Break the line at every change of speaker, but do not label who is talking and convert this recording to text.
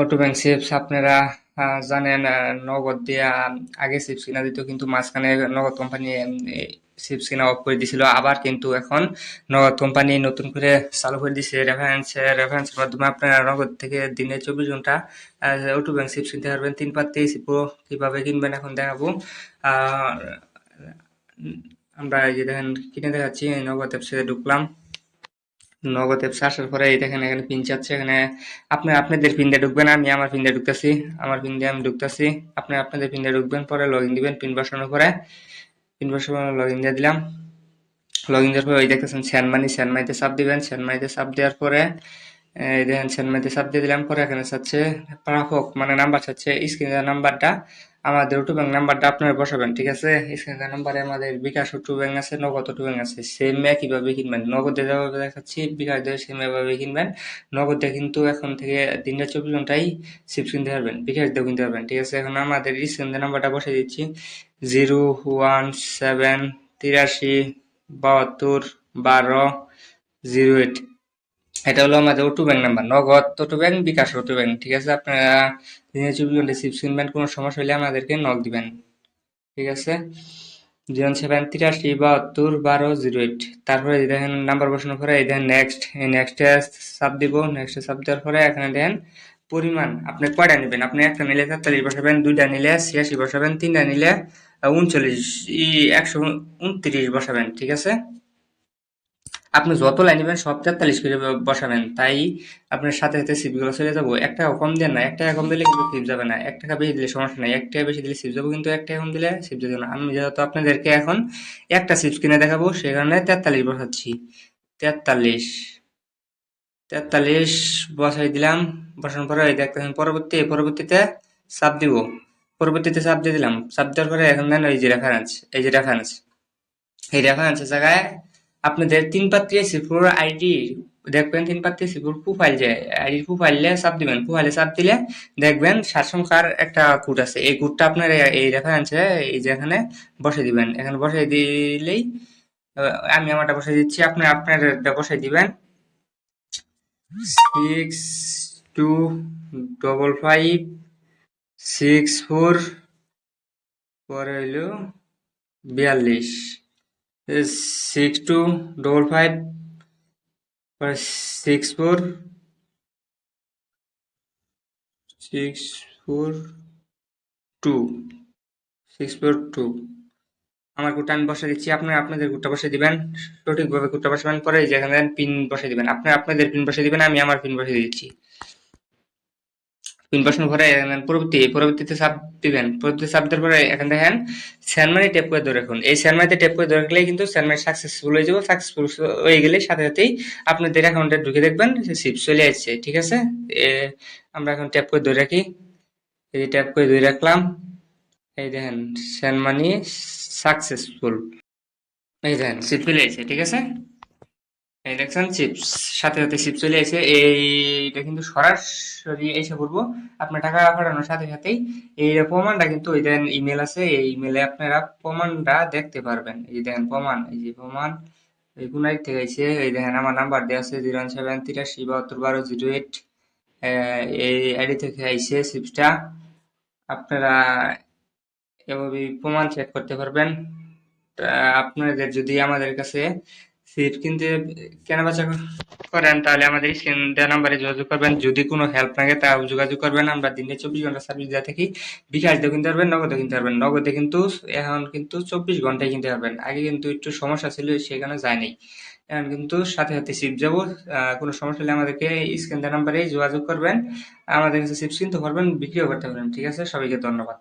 Auto bank chips আপনারা জানেন নগদ দিয়া আগে চিপস কিনা দিত, কিন্তু মাঝখানে নগদ কোম্পানি চিপস কিনা অফ করে দিছিল। আবার কিন্তু এখন নগদ কোম্পানি নতুন করে চালু করে দিছে। রেফারেন্স রেফারেন্সের মাধ্যমে আপনারা নগদ থেকে দিনে চব্বিশ ঘণ্টা অটো ব্যাংক চিপস কিনতে পারবেন। তিন পাত্তি চিপো কীভাবে কিনবেন এখন দেখাবো। আমরা এই যে দেখেন, কিনে দেখাচ্ছি নগদ অ্যাপসে ঢুকলাম। নগদ অ্যাপসে আসার পরে এই দেখেন এখানে পিন চাচ্ছে, এখানে আপনি, আপনাদের পিন ঢুকবেন, আমি আমার পিন ঢুকতেছি, আমার পিন দিয়ে আমি ঢুকতেছি, আপনি আপনাদের পিন ঢুকবেন, পরে লগ ইন দিবেন পিন বসানোর পরে পিন বসানোর লগ ইন দিয়ে দিলাম। লগ ইন দেওয়ার পরে ওই দেখতেছেন স্যানমানি স্যানমানিতে চাপ দিবেন স্যানমানিতে চাপ দেওয়ার পরে, এই দেখেন স্যানমানিতে চাপ দিয়ে দিলাম, পরে এখানে চাচ্ছে প্রাপক মানে নাম্বার চাচ্ছে স্ক্রিনের নাম্বারটা আমাদের অটো ব্যাংক নাম্বারটা আপনারা বসাবেন, ঠিক আছে? স্ক্রিনের নাম্বারে আমাদের বিকাশ অটো ব্যাংক আছে, নগদ অটো ব্যাংক আছে সেম কীভাবে কিনবেন। নগদে যেভাবে দেখাচ্ছি, বিকাশ দিয়ে সেম এভাবে কিনবেন। নগদে কিন্তু এখন থেকে দিনটা চব্বিশ ঘন্টায় চিপস কিনতে পারবেন, বিকাশ দিয়েও কিনতে পারবেন, ঠিক আছে? এখন আমাদের স্ক্রিনের নাম্বারটা বসে দিচ্ছি। জিরো ওয়ান সেভেন তিরাশি বাহাত্তর বারো জিরো এইট। এটা হলো আমাদের auto bank number Nagad auto bank bKash auto bank ঠিক আছে? আপনারা দিনে চব্বিশ কিনবেন কোনো সমস্যা হলে আমাদেরকে নক দিবেন। ঠিক আছে? জিরো সেভেন তিরাশি বাহাত্তর বারো জিরো এইট তারপরে দেখেন নাম্বার বসানোর পরে এই দেখেন নেক্সট এই নেক্সটে সাব দিব নেক্সটে সাব দেওয়ার পরে এখানে দেখেন পরিমাণ। আপনি কয়টা নেবেন? আপনি একটা নিলে তেতাল্লিশ বসাবেন, দুইটা নিলে ছিয়াশি বসাবেন, তিনটা নিলে উনচল্লিশ একশো উনত্রিশ বসাবেন, ঠিক আছে? আপনি যত লাইন নেবেন সব তেতাল্লিশ করে বসাবেন। তাই আপনার সাথে সাথে সিপগুলো চলে যাব। এক টাকা কম দেন না, এক টাকা কম দিলে কিন্তু সিপ যাবে না। এক টাকা বেশি দিলে সমস্যা নাই। এক টাকা বেশি দিলে সিপ যাব কিন্তু এক টাকা কম দিলে সিপ যাবে না। আমি যেহেতু আপনাদেরকে এখন একটা সিপস কিনে দেখাবো কারণে তেতাল্লিশ বসাচ্ছি। তেতাল্লিশ। তেতাল্লিশ বসাই দিলাম। বসানোর পরে এই দেখতেছেন, পরবর্তী, পরবর্তীতে চাপ দিব। পরবর্তীতে চাপ দিয়ে দিলাম। চাপ দেওয়ার পরে এখন দেন এই যে রেফারেন্স এই যে রেফারেন্স এই রেফারেন্সের জায়গায় আপনাদের তিন পাত্রী সিপুর আইডি দেখবেন তিন পাত্রী সিপুর প্রোফাইল যে আইডি প্রোফাইলে চাপ দিবেন। প্রোফাইলে চাপ দিলে দেখবেন সাত সংখ্যার একটা কোড আছে। এই কোডটা আপনার এই- রেফারেন্সে এই যে এখানে বসে দিবেন। এখানে বসে দিলেই আমি আমারটা বসে দিচ্ছি। আপনি আপনার বসে দিবেন। Six two double five six four পরে হইল বিয়াল্লিশ। Six two double five six four six four two six four two আমার কোডটা আমি বসে দিচ্ছি, আপনারা আপনাদের কোডটা বসে দিবেন, সঠিকভাবে কোডটা বসাবেন, পরে এই যে এখানে পিন বসে দিবেন। আপনারা আপনাদের পিন বসে দিবেন, আমি আমার পিন বসে দিচ্ছি। পরে এখানে পরবর্তী, পরবর্তীতে সাব দিবেন। পরবর্তী সাব দেওয়ার পরে এখানে দেখেন স্যানমানি টেপ করে ধরে রাখুন। এই স্যানমানিতে টেপ করে ধরে রাখলে কিন্তু স্যানমানি সাকসেসফুল হয়ে যাবে সাকসেসফুল হয়ে গেলে সাথে সাথেই আপনাদের অ্যাকাউন্টে ঢুকে দেখবেন সিপ চলে আসছে, ঠিক আছে? আমরা এখন ট্যাপ করে ধরে রাখি। এই ট্যাপ করে ধরে রাখলাম, এই দেখেন স্যানমানি সাকসেসফুল এই দেখেন সিপ চলে আসছে, ঠিক আছে? এই দেখছেন চিপস সাথে সাথে চিপস চলে এসে এইটা কিন্তু সরাসরি এসে পড়ব আপনার টাকা পাঠানোর সাথে সাথেই। এই প্রমাণটা কিন্তু ওই দেন ইমেল আছে। এই ইমেলে আপনারা প্রমাণটা দেখতে পারবেন। এই দেখেন, প্রমাণ, এই যে প্রমাণ। এই গুনাই থেকে এসে, এই দেখেন, আমার নাম্বার দেওয়া আছে জিরো সেভেন তিরাশি বাহাত্তর বারো জিরো এইট। এই আইডি থেকে আইসে চিপসটা আপনারা এভাবে প্রমাণ চেক করতে পারবেন। আপনাদের যদি আমাদের কাছে সিট কিনতে কেনা বেচা করেন, তাহলে আমাদের স্ক্রিন দেওয়া নাম্বারে যোগাযোগ করবেন। যদি কোনো হেল্প লাগে, তা যোগাযোগ করবেন। আমরা দিনে চব্বিশ ঘণ্টা সার্ভিস দেওয়া থাকি। বিকাশ দিয়ে কিনতে পারবেন নগদে কিনতে পারবেন। নগদে কিন্তু এখন কিন্তু চব্বিশ ঘন্টায় কিনতে পারবেন। আগে কিন্তু একটু সমস্যা ছিল, সেখানে যায়নি এখন কিন্তু সাথে সাথে শিপ যাব। কোনো সমস্যা হলে আমাদেরকে স্ক্রিন দেওয়া নাম্বারে যোগাযোগ করবেন। আমাদের কাছে চিপস কিনতে পারবেন, বিক্রিও করতে পারবেন। ঠিক আছে? সবাইকে ধন্যবাদ।